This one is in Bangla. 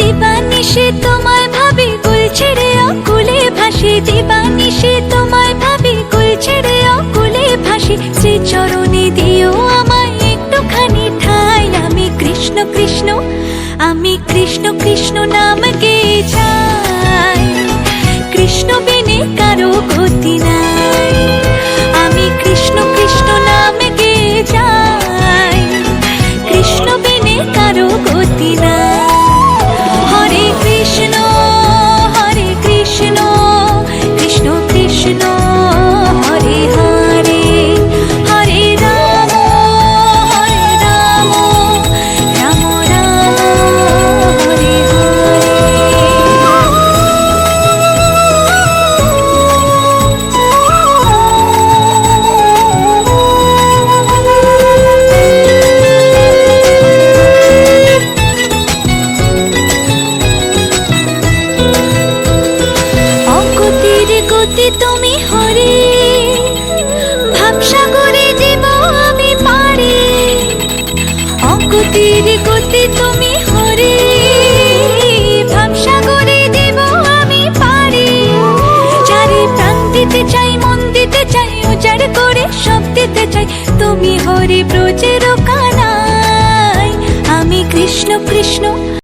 দিবানিশে তোমায় ভাবি কুল ছেড়ে, অকুলে ভাসি। দিবানিশে তোমায় ভাবি কুল ছেড়ে, অকুলে ভাসি। শ্রী চরণে দিও আমায় একটুখানি ঠাই। আমি কৃষ্ণ কৃষ্ণ, আমি কৃষ্ণ কৃষ্ণ নামকে চাই। তুমি হরে। ভাবসা করে জীব আমি পারে। অগতির গতি তুমি হরে। ভাবসা করে জীব আমি পারে। যারে প্রাণ দিতে চাই, মন দিতে চাই, উজাড় করে সব দিতে চাই, তুমি হরে ব্রজের কানাই আমি কৃষ্ণ কৃষ্ণ।